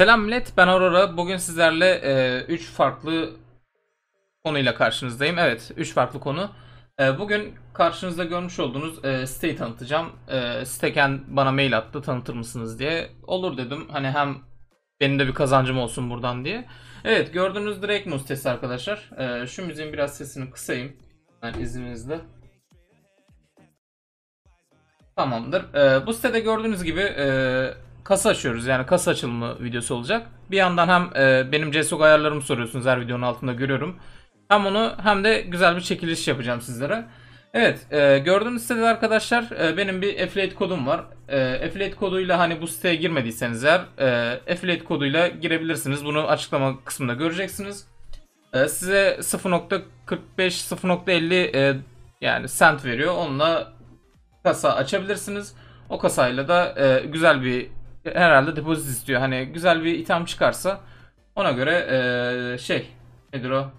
Selam millet, ben Aurora. Bugün sizlerle 3 farklı konuyla karşınızdayım. Evet, 3 farklı konu. E, bugün karşınızda görmüş olduğunuz e, siteyi tanıtacağım. E, siteken bana mail attı, tanıtır mısınız diye. Olur dedim, hani hem benim de bir kazancım olsun buradan diye. Evet, gördüğünüz Drake sitesi arkadaşlar. E, şu müziğin biraz sesini kısayım. Yani izninizle. Tamamdır. E, bu sitede gördüğünüz gibi... E, kasa açıyoruz. Yani kasa açılımı videosu olacak. Bir yandan hem e, benim CSGO ayarlarımı soruyorsunuz her videonun altında görüyorum. Hem onu hem de güzel bir çekiliş yapacağım sizlere. Evet e, gördüğünüz sitede arkadaşlar e, benim bir affiliate kodum var. E, affiliate koduyla hani bu siteye girmediyseniz eğer e, affiliate koduyla girebilirsiniz. Bunu açıklama kısmında göreceksiniz. E, size 0.45 0.50 e, yani cent veriyor. Onunla kasa açabilirsiniz. O kasayla da e, güzel bir herhalde depozit istiyor. Hani güzel bir itham çıkarsa ona göre ee, şey nedir o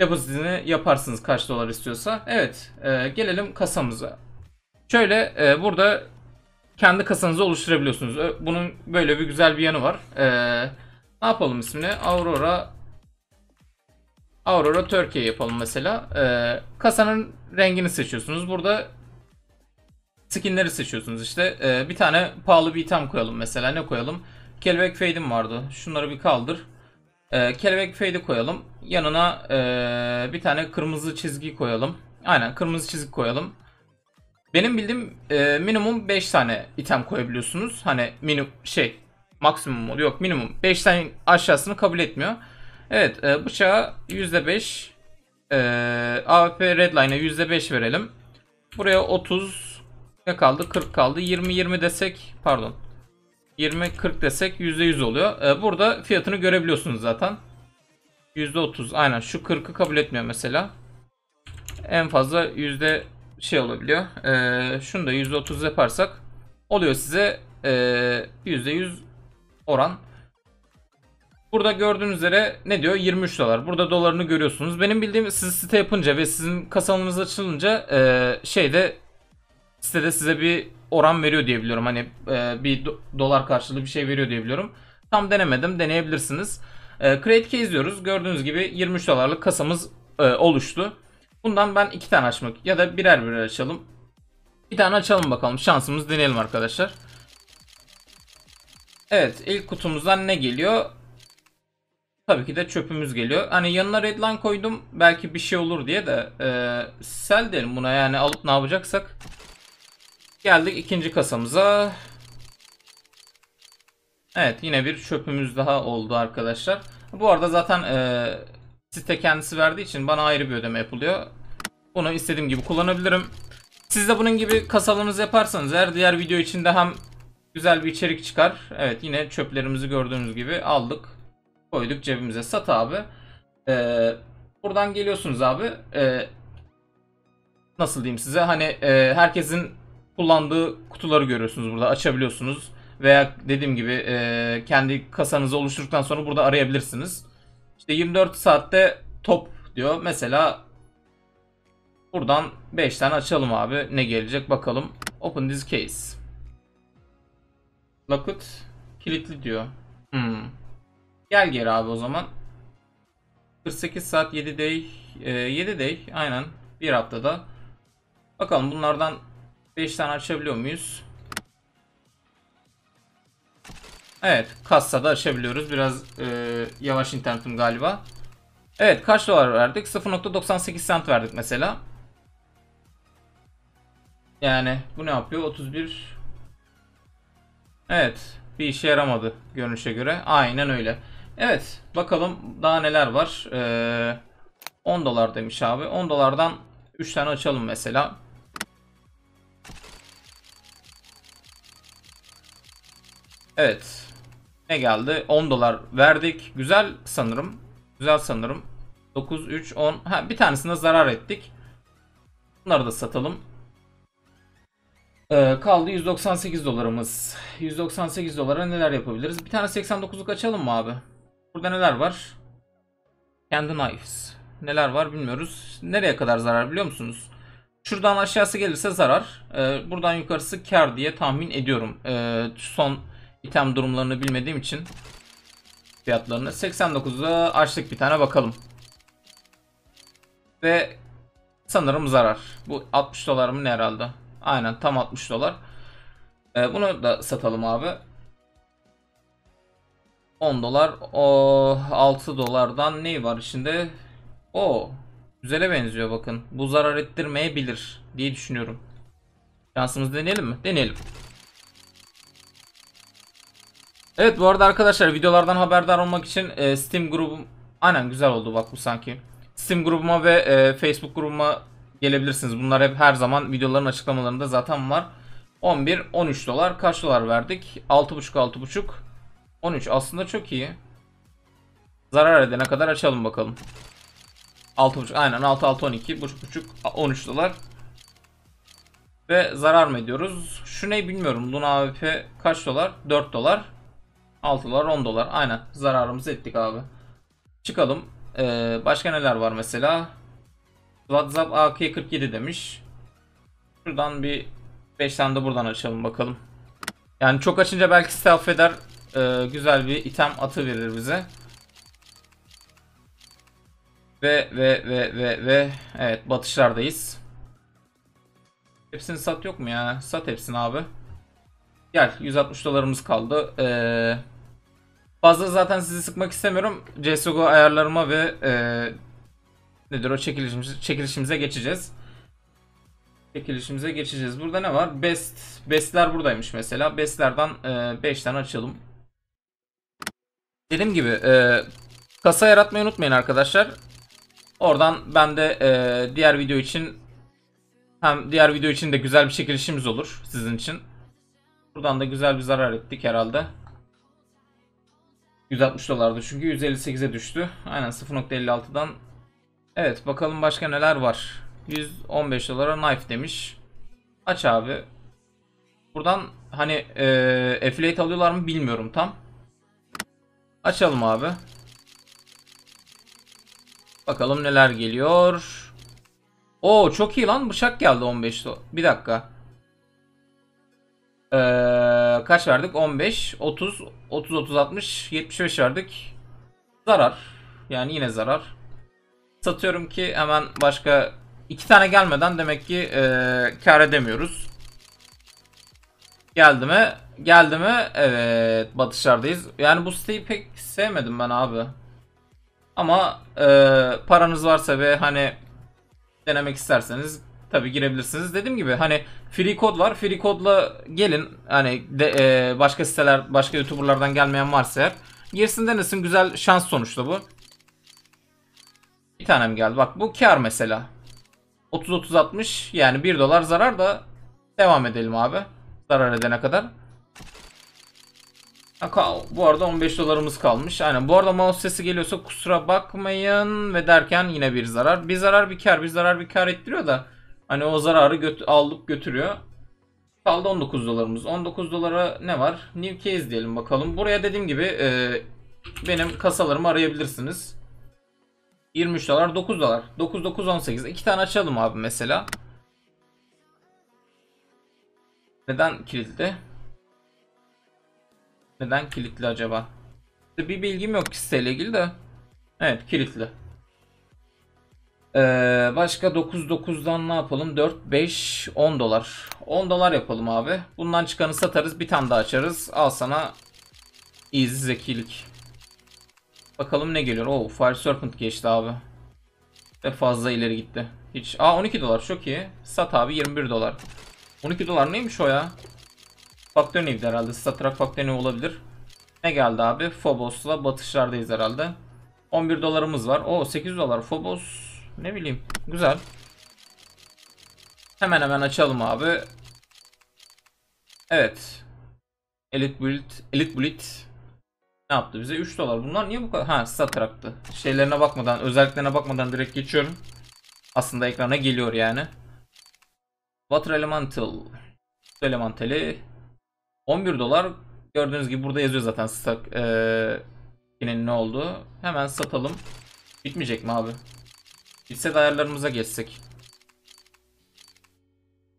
depozitini yaparsınız kaç dolar istiyorsa. Evet e, gelelim kasamıza. Şöyle e, burada kendi kasanızı oluşturabiliyorsunuz. Bunun böyle bir güzel bir yanı var. E, ne yapalım ismini? Aurora Aurora Turkey yapalım mesela. E, kasanın rengini seçiyorsunuz. Burada skinleri seçiyorsunuz işte. Ee, bir tane pahalı bir item koyalım mesela. Ne koyalım? Kelebek fade'im vardı. Şunları bir kaldır. Ee, kelebek fade'i koyalım. Yanına ee, bir tane kırmızı çizgi koyalım. Aynen kırmızı çizgi koyalım. Benim bildiğim e, minimum 5 tane item koyabiliyorsunuz. Hani minimum şey maksimum. Yok minimum 5 tane aşağısını kabul etmiyor. Evet e, bıçağa %5 e, AWP redline'a %5 verelim. Buraya 30 ne kaldı? 40 kaldı. 20-20 desek pardon. 20-40 desek %100 oluyor. Ee, burada fiyatını görebiliyorsunuz zaten. %30 aynen şu 40'ı kabul etmiyor mesela. En fazla yüzde şey olabiliyor. Ee, şunu da %30 yaparsak oluyor size e, %100 oran. Burada gördüğünüz üzere ne diyor? 23 dolar. Burada dolarını görüyorsunuz. Benim bildiğim siz site yapınca ve sizin kasanız açılınca e, şeyde sitede size bir oran veriyor diye biliyorum. Hani e, bir do- dolar karşılığı bir şey veriyor diye biliyorum. Tam denemedim. Deneyebilirsiniz. E, Create Case diyoruz. Gördüğünüz gibi 23 dolarlık kasamız e, oluştu. Bundan ben iki tane açmak ya da birer birer açalım. Bir tane açalım bakalım. Şansımız deneyelim arkadaşlar. Evet ilk kutumuzdan ne geliyor? Tabii ki de çöpümüz geliyor. Hani yanına redline koydum belki bir şey olur diye de e, sell diyelim buna yani alıp ne yapacaksak. Geldik ikinci kasamıza. Evet yine bir çöpümüz daha oldu arkadaşlar. Bu arada zaten e, site kendisi verdiği için bana ayrı bir ödeme yapılıyor. Bunu istediğim gibi kullanabilirim. Siz de bunun gibi kasalarınızı yaparsanız eğer diğer video içinde hem güzel bir içerik çıkar. Evet yine çöplerimizi gördüğünüz gibi aldık. Koyduk cebimize. Sat abi. Ee, buradan geliyorsunuz abi. Ee, nasıl diyeyim size? Hani e, herkesin kullandığı kutuları görüyorsunuz burada açabiliyorsunuz. Veya dediğim gibi e, kendi kasanızı oluşturduktan sonra burada arayabilirsiniz. İşte 24 saatte top diyor. Mesela buradan 5 tane açalım abi. Ne gelecek bakalım. Open this case. Locket kilitli diyor. Hmm. Gel geri abi o zaman. 48 saat 7 day. E, 7 day aynen. Bir haftada. Bakalım bunlardan 5 tane açabiliyor muyuz? Evet kassada açabiliyoruz. Biraz e, yavaş internetim galiba. Evet kaç dolar verdik? 0.98 cent verdik mesela. Yani bu ne yapıyor? 31 Evet bir işe yaramadı görünüşe göre. Aynen öyle. Evet bakalım daha neler var. Ee, 10 dolar demiş abi. 10 dolardan 3 tane açalım mesela. Evet. Ne geldi? 10 dolar verdik. Güzel sanırım. Güzel sanırım. 9, 3, 10. Ha, bir tanesinde zarar ettik. Bunları da satalım. Ee, kaldı 198 dolarımız. 198 dolara neler yapabiliriz? Bir tane 89'luk açalım mı abi? Burada neler var? Kendi knives. Neler var bilmiyoruz. Nereye kadar zarar biliyor musunuz? Şuradan aşağısı gelirse zarar. Ee, buradan yukarısı kar diye tahmin ediyorum. Ee, son item durumlarını bilmediğim için. fiyatlarını. 89'da açtık bir tane bakalım. Ve sanırım zarar. Bu 60 dolar mı ne herhalde? Aynen tam 60 dolar. Ee, bunu da satalım abi. 10 dolar. O 6 dolardan ne var içinde? O güzele benziyor bakın. Bu zarar ettirmeyebilir diye düşünüyorum. Şansımızı deneyelim mi? Deneyelim. Evet bu arada arkadaşlar videolardan haberdar olmak için e, Steam grubum aynen güzel oldu bak bu sanki. Steam grubuma ve e, Facebook grubuma gelebilirsiniz. Bunlar hep her zaman videoların açıklamalarında zaten var. 11 13 dolar kaç dolar verdik? 6.5 6.5 13 aslında çok iyi. Zarar edene kadar açalım bakalım. 6.5 aynen 6 6 12 buçuk buçuk 13 dolar. Ve zarar mı ediyoruz? Şu ne bilmiyorum. Luna AWP kaç dolar? 4 dolar. 6 dolar 10 dolar. Aynen zararımızı ettik abi. Çıkalım. Ee, başka neler var mesela? WhatsApp AK47 demiş. Şuradan bir 5 tane de buradan açalım bakalım. Yani çok açınca belki site affeder. Ee, güzel bir item atı verir bize. Ve ve ve ve ve evet batışlardayız. Hepsini sat yok mu ya? Sat hepsini abi. Gel 160 dolarımız kaldı. Ee, fazla zaten sizi sıkmak istemiyorum. CSGO ayarlarıma ve e, nedir o çekilişimiz, çekilişimize geçeceğiz. Çekilişimize geçeceğiz. Burada ne var? Best bestler buradaymış mesela. Bestlerden 5 e, tane açalım. Dediğim gibi e, kasa yaratmayı unutmayın arkadaşlar. Oradan ben de e, diğer video için hem diğer video için de güzel bir çekilişimiz olur sizin için. Buradan da güzel bir zarar ettik herhalde. 160 dolardı çünkü 158'e düştü. Aynen 0.56'dan. Evet bakalım başka neler var. 115 dolara knife demiş. Aç abi. Buradan hani e, affiliate alıyorlar mı bilmiyorum tam. Açalım abi. Bakalım neler geliyor. Oo çok iyi lan bıçak geldi 15 dolar. Bir dakika. Ee, kaç verdik? 15, 30, 30, 30, 60, 75 verdik. Zarar. Yani yine zarar. Satıyorum ki hemen başka iki tane gelmeden demek ki e, kar edemiyoruz. Geldi mi? Geldi mi? Evet batışlardayız. Yani bu siteyi pek sevmedim ben abi. Ama e, paranız varsa ve hani denemek isterseniz tabi girebilirsiniz. Dediğim gibi hani free kod var. Free kodla gelin. Hani de, e, başka siteler, başka youtuberlardan gelmeyen varsa eğer. Girsin denesin. Güzel şans sonuçta bu. Bir tanem geldi. Bak bu kar mesela. 30-30-60 yani 1 dolar zarar da devam edelim abi. Zarar edene kadar. Bu arada 15 dolarımız kalmış. Aynen. Bu arada mouse sesi geliyorsa kusura bakmayın ve derken yine bir zarar. Bir zarar bir kar, bir zarar bir kar ettiriyor da hani o zararı göt alıp götürüyor. Kaldı 19 dolarımız. 19 dolara ne var? New case diyelim bakalım. Buraya dediğim gibi e, benim kasalarımı arayabilirsiniz. 23 dolar, 9 dolar. 9 9 18. İki tane açalım abi mesela. Neden kilitli? Neden kilitli acaba? Bir bilgim yok siteyle ilgili de. Evet kilitli. Ee, başka 9.9'dan ne yapalım? 4, 5, 10 dolar. 10 dolar yapalım abi. Bundan çıkanı satarız. Bir tane daha açarız. Al sana easy zekilik. Bakalım ne geliyor. Oo Fire Serpent geçti abi. Ve fazla ileri gitti. Hiç. Aa 12 dolar çok iyi. Sat abi 21 dolar. 12 dolar neymiş o ya? Faktör neydi herhalde? Statrak faktör ne olabilir? Ne geldi abi? Phobos'la batışlardayız herhalde. 11 dolarımız var. O 8 dolar. Phobos ne bileyim. Güzel. Hemen hemen açalım abi. Evet. Elite Build, Elite Build ne yaptı bize? 3 dolar. Bunlar niye bu kadar? Ha, Statrak'tı. Şeylerine bakmadan, özelliklerine bakmadan direkt geçiyorum. Aslında ekrana geliyor yani. Water Elemental. Elementali 11 dolar. Gördüğünüz gibi burada yazıyor zaten stak ee, ne oldu. Hemen satalım. Bitmeyecek mi abi? Bitse de ayarlarımıza geçsek.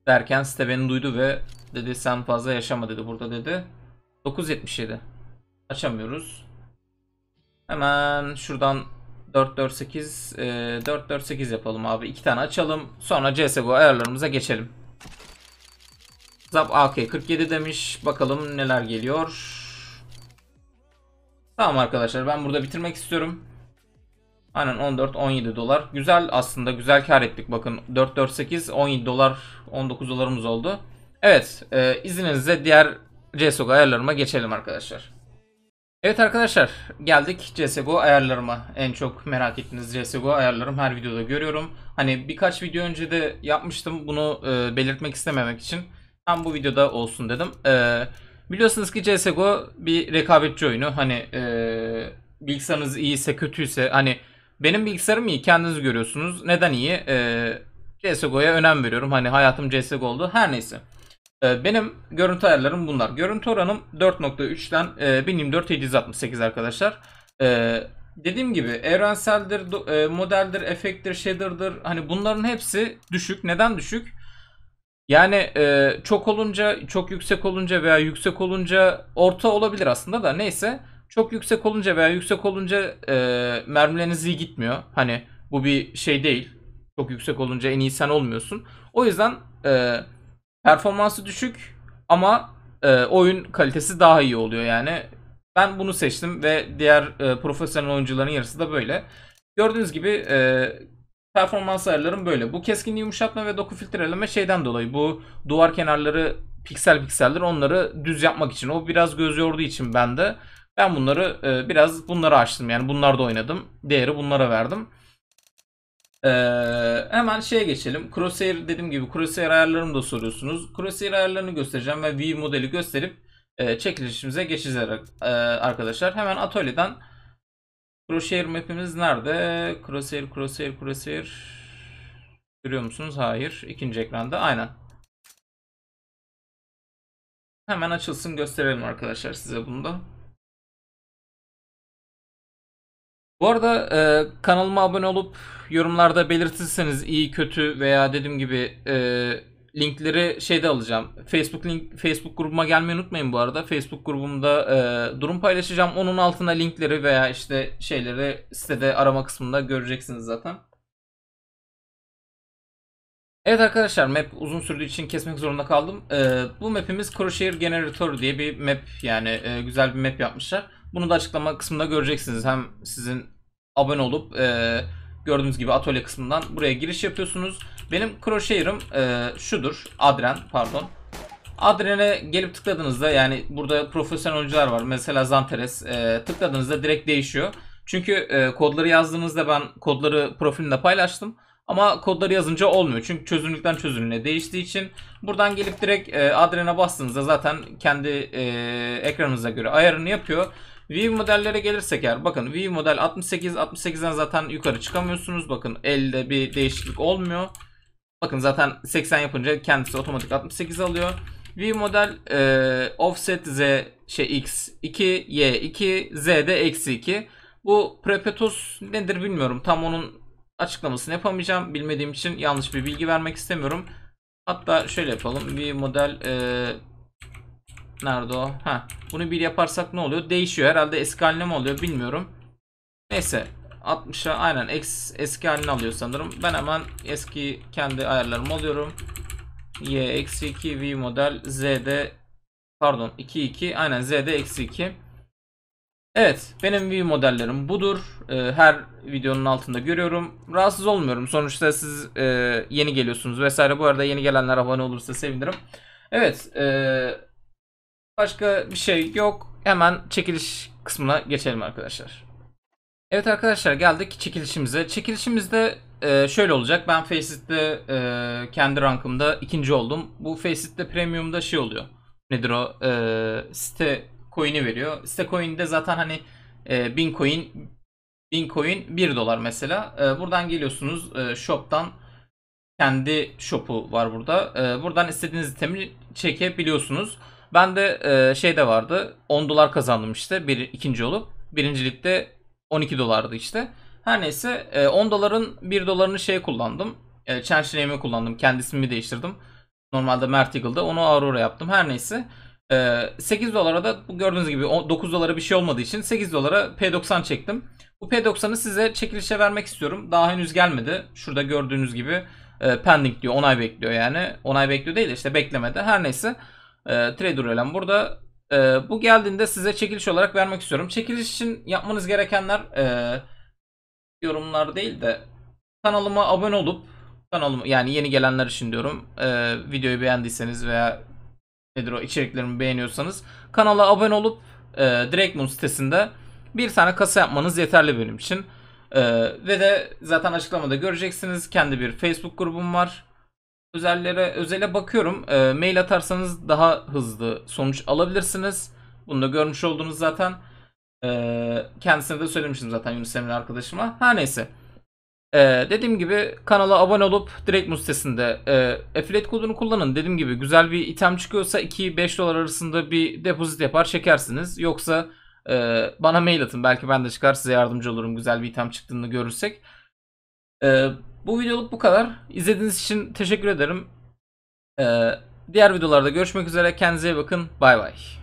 Derken site beni duydu ve dedi sen fazla yaşama dedi burada dedi. 9.77. Açamıyoruz. Hemen şuradan 448 e, 448 yapalım abi. iki tane açalım. Sonra CSGO ayarlarımıza geçelim. Zap AK 47 demiş. Bakalım neler geliyor. Tamam arkadaşlar ben burada bitirmek istiyorum. Aynen 14-17 dolar. Güzel aslında güzel kar ettik. Bakın 448 17 dolar 19 dolarımız oldu. Evet e, izninizle diğer CSGO ayarlarıma geçelim arkadaşlar. Evet arkadaşlar geldik CSGO ayarlarıma. En çok merak ettiğiniz CSGO ayarlarım her videoda görüyorum. Hani birkaç video önce de yapmıştım bunu e, belirtmek istememek için. Tam bu videoda olsun dedim. E, biliyorsunuz ki CSGO bir rekabetçi oyunu. Hani e, bilgisayarınız iyiyse kötüyse hani benim bilgisayarım iyi kendiniz görüyorsunuz. Neden iyi? E, CSGO'ya önem veriyorum. Hani hayatım CSGO oldu. Her neyse. E, benim görüntü ayarlarım bunlar. Görüntü oranım 4.3'ten e, 1024 768 arkadaşlar. E, dediğim gibi evrenseldir, e, modeldir, efekttir, shader'dır. Hani bunların hepsi düşük. Neden düşük? Yani e, çok olunca, çok yüksek olunca veya yüksek olunca orta olabilir aslında da neyse. Çok yüksek olunca veya yüksek olunca e, mermileriniz iyi gitmiyor. Hani bu bir şey değil. Çok yüksek olunca en iyi sen olmuyorsun. O yüzden e, performansı düşük ama e, oyun kalitesi daha iyi oluyor yani. Ben bunu seçtim ve diğer e, profesyonel oyuncuların yarısı da böyle. Gördüğünüz gibi e, performans ayarlarım böyle. Bu keskin yumuşatma ve doku filtreleme şeyden dolayı. Bu duvar kenarları piksel pikseldir. Onları düz yapmak için. O biraz göz yorduğu için ben de ben bunları e, biraz bunları açtım. Yani bunlarda oynadım. Değeri bunlara verdim. Ee, hemen şeye geçelim. Crosshair dediğim gibi Crosshair ayarlarını da soruyorsunuz. Crosshair ayarlarını göstereceğim ve V modeli gösterip e, çekilişimize geçeceğiz e, arkadaşlar. Hemen atölyeden Crosshair map'imiz nerede? Crosshair, Crosshair, Crosshair. Görüyor musunuz? Hayır. İkinci ekranda. Aynen. Hemen açılsın gösterelim arkadaşlar size bunu da. Bu arada e, kanalıma abone olup yorumlarda belirtirseniz iyi kötü veya dediğim gibi e, linkleri şeyde alacağım. Facebook link Facebook grubuma gelmeyi unutmayın bu arada. Facebook grubumda e, durum paylaşacağım. Onun altına linkleri veya işte şeyleri sitede arama kısmında göreceksiniz zaten. Evet arkadaşlar map uzun sürdüğü için kesmek zorunda kaldım. Ee, bu mapimiz Crosshair Generator diye bir map yani e, güzel bir map yapmışlar. Bunu da açıklama kısmında göreceksiniz. Hem sizin abone olup e, gördüğünüz gibi atölye kısmından buraya giriş yapıyorsunuz. Benim Crosshair'ım e, şudur. Adren pardon. Adren'e gelip tıkladığınızda yani burada profesyonel oyuncular var. Mesela Zanteres e, tıkladığınızda direkt değişiyor. Çünkü e, kodları yazdığınızda ben kodları profilimde paylaştım. Ama kodları yazınca olmuyor. Çünkü çözünürlükten çözünürlüğe değiştiği için buradan gelip direkt e, Adren'e bastığınızda zaten kendi e, ekranınıza göre ayarını yapıyor. View modellere gelirsek eğer bakın View model 68 68'den zaten yukarı çıkamıyorsunuz. Bakın elde bir değişiklik olmuyor. Bakın zaten 80 yapınca kendisi otomatik 68 alıyor. View model e, offset z şey x 2 y 2 z de eksi 2. Bu prepetus nedir bilmiyorum. Tam onun açıklamasını yapamayacağım. Bilmediğim için yanlış bir bilgi vermek istemiyorum. Hatta şöyle yapalım. Bir model e, nerede o? Ha, bunu bir yaparsak ne oluyor? Değişiyor. Herhalde eski haline mi oluyor bilmiyorum. Neyse. 60'a aynen eski halini alıyor sanırım. Ben hemen eski kendi ayarlarımı alıyorum. Y eksi 2 V model Z'de pardon 2 2 aynen Z'de eksi 2. Evet benim V modellerim budur. Ee, her videonun altında görüyorum. Rahatsız olmuyorum. Sonuçta siz e, yeni geliyorsunuz vesaire. Bu arada yeni gelenler abone olursa sevinirim. Evet. E, başka bir şey yok. Hemen çekiliş kısmına geçelim arkadaşlar. Evet arkadaşlar geldik çekilişimize. Çekilişimizde e, şöyle olacak. Ben Facet'te e, kendi rankımda ikinci oldum. Bu Facet'te Premium'da şey oluyor. Nedir o? E, site coin'i veriyor. Site coin'de zaten hani e, 1000 coin 1000 coin 1 dolar mesela. E, buradan geliyorsunuz e, shop'tan kendi shop'u var burada. E, buradan istediğiniz itemi çekebiliyorsunuz. Ben de e, şey de vardı. 10 dolar kazandım işte bir ikinci olup. Birincilikte 12 dolardı işte. Her neyse 10 doların 1 dolarını şey kullandım. E, Change kullandım. Kendi değiştirdim. Normalde Mert Eagle'da onu Aurora yaptım. Her neyse. Ee, 8 dolara da gördüğünüz gibi o- 9 dolara bir şey olmadığı için 8 dolara P90 çektim. Bu P90'ı size çekilişe vermek istiyorum. Daha henüz gelmedi. Şurada gördüğünüz gibi e, pending diyor. Onay bekliyor yani. Onay bekliyor değil de işte beklemede. Her neyse. E, Trader Ölen burada. E, bu geldiğinde size çekiliş olarak vermek istiyorum. Çekiliş için yapmanız gerekenler e, yorumlar değil de kanalıma abone olup kanalıma yani yeni gelenler için diyorum. E, videoyu beğendiyseniz veya nedir o içeriklerimi beğeniyorsanız kanala abone olup e, Drakemoon sitesinde bir tane kasa yapmanız yeterli benim için. E, ve de zaten açıklamada göreceksiniz. Kendi bir Facebook grubum var. Özellere özele bakıyorum. E, mail atarsanız daha hızlı sonuç alabilirsiniz. Bunu da görmüş oldunuz zaten. E, kendisine de söylemiştim zaten Yunus Emre arkadaşıma. Her neyse. Ee, dediğim gibi kanala abone olup direkt mu sitesinde e, affiliate kodunu kullanın. Dediğim gibi güzel bir item çıkıyorsa 2-5 dolar arasında bir depozit yapar çekersiniz. Yoksa e, bana mail atın. Belki ben de çıkar size yardımcı olurum güzel bir item çıktığını görürsek. E, bu videoluk bu kadar. İzlediğiniz için teşekkür ederim. E, diğer videolarda görüşmek üzere. Kendinize iyi bakın. Bay bay.